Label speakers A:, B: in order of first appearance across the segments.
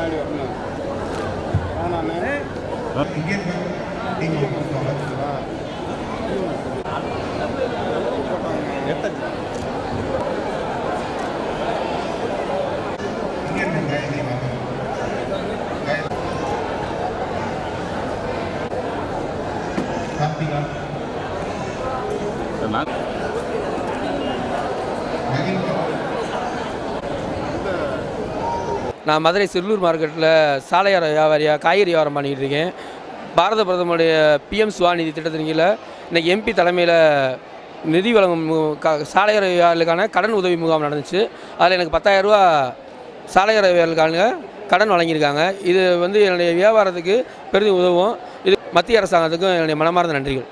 A: முன்னாடி வரணும். ஆனால் நான்
B: நான் மதுரை சில்லூர் மார்க்கெட்டில் சாலையார வியாபாரியாக காய்கறி வியாபாரம் பண்ணிக்கிட்டு இருக்கேன். பாரத பிரதமருடைய பிஎம் சுவாநிதி திட்டத்தின் கீழே இன்றைக்கி எம்பி தலைமையில் நிதி வழங்கும் மு- க- சாலையோர வியாபாரிகளுக்கான கடன் உதவி முகாம் நடந்துச்சு. அதில் எனக்கு 10000 ரூபா சாலையோர வியாபாரிகளுக்கான கடன் வழங்கியிருக்காங்க. இது வந்து என்னுடைய வியாபாரத்துக்கு பெரிதும் உதவும். இது மத்திய அரசாங்கத்துக்கும் என்னுடைய மனமார்ந்த நன்றிகள்.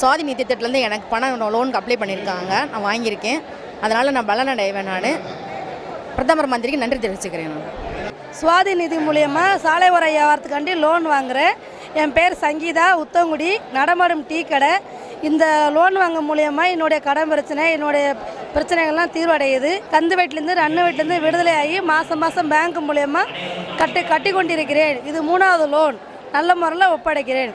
C: சுவாதி நிதி திட்டத்துலேருந்து எனக்கு பணம் லோனுக்கு அப்ளை பண்ணியிருக்காங்க. நான் வாங்கியிருக்கேன். அதனால் நான் பலனடைவேன் நான். பிரதமர் மந்திரிக்கு நன்றி தெரிவிச்சுக்கிறேன். நான்
D: சுவாதி நிதி மூலியமாக சாலை உர வியாபாரத்துக்காண்டி லோன் வாங்குறேன். என் பேர் சங்கீதா உத்தங்குடி நடமாடும் டீ கடை. இந்த லோன் வாங்க மூலியமாக என்னுடைய கடன் பிரச்சனை என்னுடைய பிரச்சனைகள்லாம் தீர்வடையுது. கந்து வீட்டிலேருந்து ரன்னு வீட்டிலேருந்து விடுதலை ஆகி மாதம் மாதம் பேங்க் மூலியமாக கட்டி கட்டி கொண்டிருக்கிறேன் இது மூணாவது லோன் நல்ல முறையில் ஒப்படைக்கிறேன்.